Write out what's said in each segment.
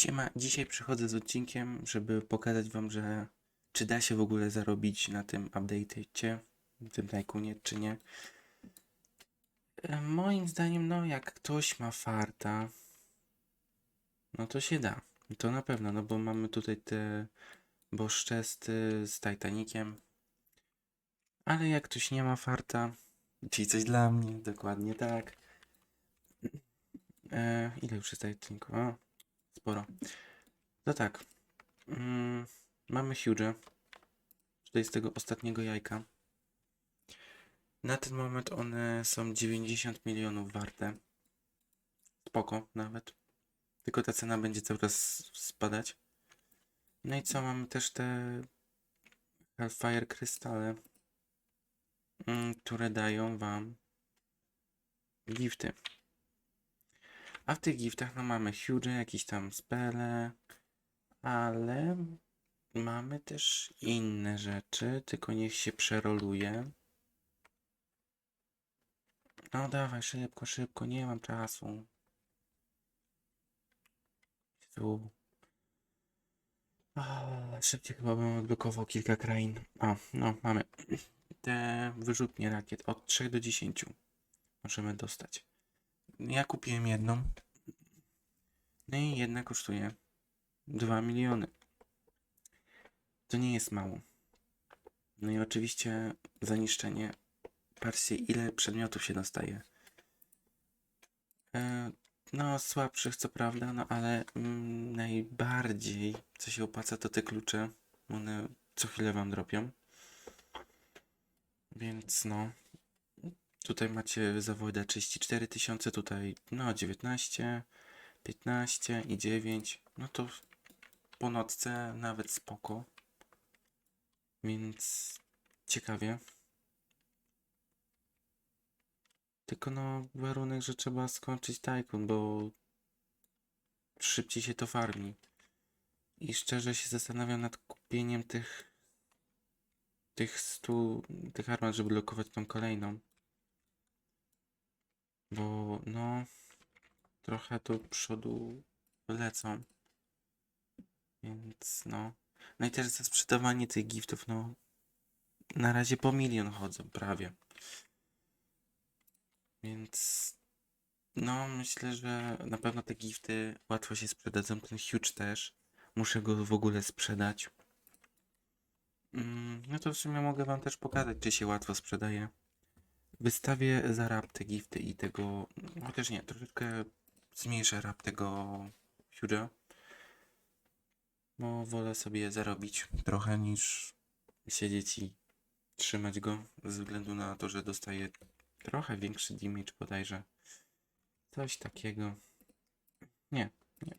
Siema, dzisiaj przychodzę z odcinkiem, żeby pokazać wam, że czy da się w ogóle zarobić na tym update'cie, tym Tycoonie, czy nie. E, Moim zdaniem, no jak ktoś ma farta, no to się da. To na pewno, no bo mamy tutaj te boszczesty z Titaniciem. Ale jak ktoś nie ma farta, czyli coś dla mnie, dokładnie tak. E, ile już jest Titanicu? O, sporo. No tak. Mm, mamy Huge. Tutaj z tego ostatniego jajka. Na ten moment one są 90 milionów warte. Spoko nawet. Tylko ta cena będzie cały czas spadać. No i co, mamy też te Hellfire krystale, mm, które dają wam gifty. A w tych giftach no mamy huge, jakieś tam spele, ale mamy też inne rzeczy, tylko niech się przeroluje. No dawaj, szybko, szybko, nie mam czasu. Tu. A, szybciej chyba bym odblokował kilka krain. O, no mamy. Te wyrzutnie rakiet od 3 do 10 możemy dostać. Ja kupiłem jedną. No i jedna kosztuje 2 miliony. To nie jest mało. No i oczywiście zaniszczenie. Patrzcie, ile przedmiotów się dostaje. E, no, słabszych co prawda, no ale mm, najbardziej co się opłaca to te klucze. One co chwilę wam dropią. Więc no. Tutaj macie za Wojda 34 tysiące, tutaj no 19, 15 i 9. No to po nocce nawet spoko. Więc ciekawie. Tylko no warunek, że trzeba skończyć Tycoon, bo szybciej się to farmi. I szczerze się zastanawiam nad kupieniem tych tych stu, tych armat, żeby lokować tą kolejną. Bo no trochę do przodu lecą. Więc no. No i też za sprzedawanie tych giftów, no na razie po milion chodzą prawie. Więc no myślę, że na pewno te gifty łatwo się sprzedadzą. Ten huge też. Muszę go w ogóle sprzedać. Mm, no to w sumie mogę wam też pokazać, czy się łatwo sprzedaje. Wystawię za rap te gifty i tego, chociaż nie, troszeczkę zmniejszę rap tego Huge'a. Bo wolę sobie zarobić trochę niż siedzieć i trzymać go ze względu na to, że dostaję trochę większy damage bodajże. Coś takiego. Nie, nie.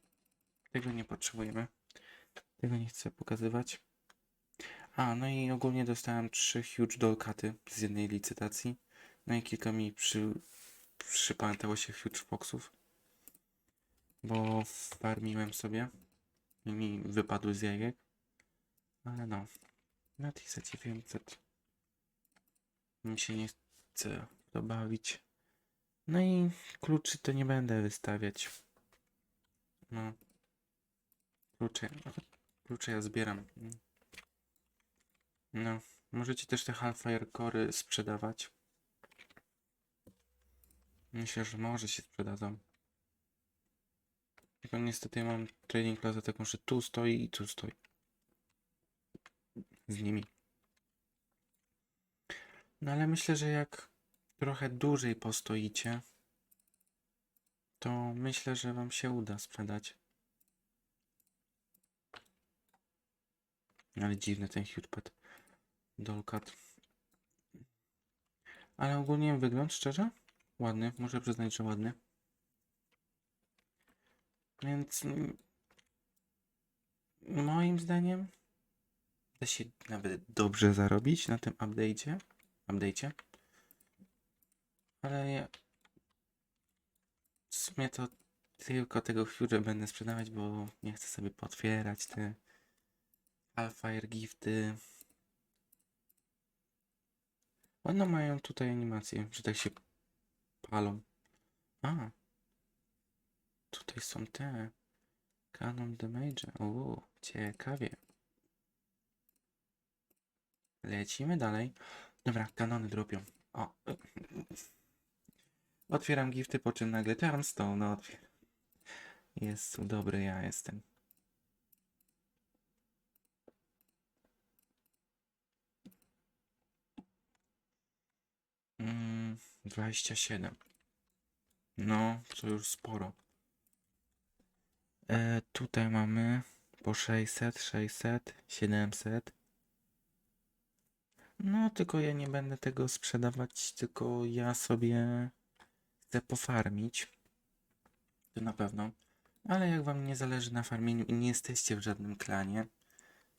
Tego nie potrzebujemy. Tego nie chcę pokazywać. A, no i ogólnie dostałem trzy huge dolkaty z jednej licytacji. No i kilka mi przy, przypamiętało się huge foxów. Bo farmiłem sobie. I mi wypadły z jajek. Ale no. Na tych za 900. Mi się nie chce w to bawić. No i kluczy to nie będę wystawiać. No. Klucze. Klucze ja zbieram. No. Możecie też te Hellfire Cory sprzedawać. Myślę, że może się sprzedadzą. Tylko niestety ja mam trading klasę taką, że tu stoi i tu stoi. Z nimi. No ale myślę, że jak trochę dłużej postoicie, to myślę, że wam się uda sprzedać. Ale dziwny ten Hurpad. Dolkat. Ale ogólnie wygląd szczerze? Ładny, muszę przyznać, że ładny. Więc mm, moim zdaniem da się nawet dobrze zarobić na tym update'cie. Update'cie. Ale ja w sumie to tylko tego Fury będę sprzedawać, bo nie chcę sobie potwierać te Alfire Gifty. One mają tutaj animację, że tak się palą. A. Tutaj są te. Canon damage. Uuu, ciekawie. Lecimy dalej. Dobra, kanony dropią. O. Otwieram gifty, po czym nagle Charmstone otwieram. Jest dobry, ja jestem. Mm, 27. No, to już sporo. E, tutaj mamy po 600, 600, 700. No, tylko ja nie będę tego sprzedawać, tylko ja sobie chcę pofarmić. To na pewno. Ale jak wam nie zależy na farmieniu i nie jesteście w żadnym klanie,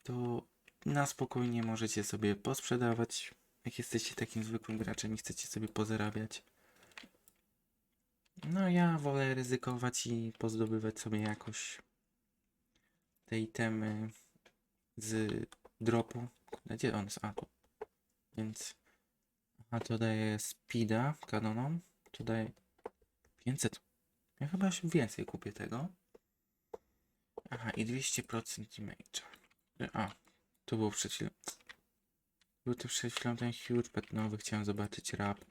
to na spokojnie możecie sobie posprzedawać. Jak jesteście takim zwykłym graczem i chcecie sobie pozarabiać. No ja wolę ryzykować i pozdobywać sobie jakoś te itemy z dropu. Kurde, Gdzie on jest? A tu. Więc a to daje speeda kanonom. To daje 500. Ja chyba się więcej kupię tego. Aha, i 200% damage'a. A, to było przed chwilą. Był to przed chwilą ten huge pet nowy. Chciałem zobaczyć rap.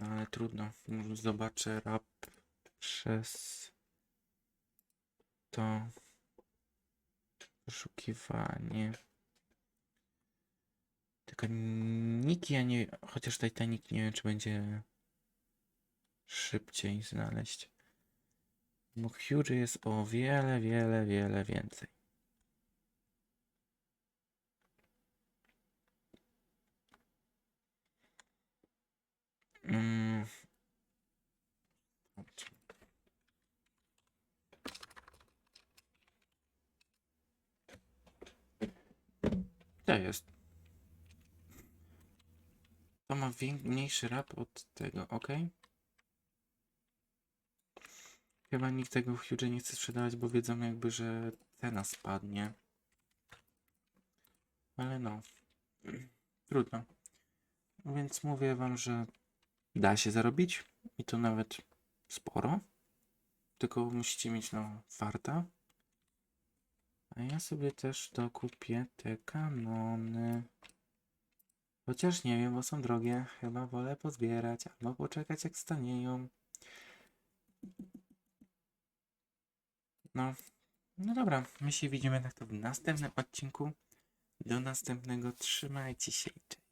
No ale trudno. Może zobaczę rap przez to poszukiwanie. Tylko Niki ja nie. Chociaż Titanic nie wiem, czy będzie szybciej znaleźć. Bo Huge jest o wiele, wiele, wiele więcej. To jest. To ma mniejszy rap od tego, ok? Chyba nikt tego w Huge nie chce sprzedawać, bo wiedzą jakby, że cena spadnie. Ale no. Trudno. Więc mówię wam, że da się zarobić i to nawet sporo. Tylko musicie mieć no farta. A ja sobie też dokupię te kanony. Chociaż nie wiem, bo są drogie. Chyba wolę pozbierać albo poczekać jak stanieją. No, no dobra, my się widzimy tak to w następnym odcinku. Do następnego, trzymajcie się cześć.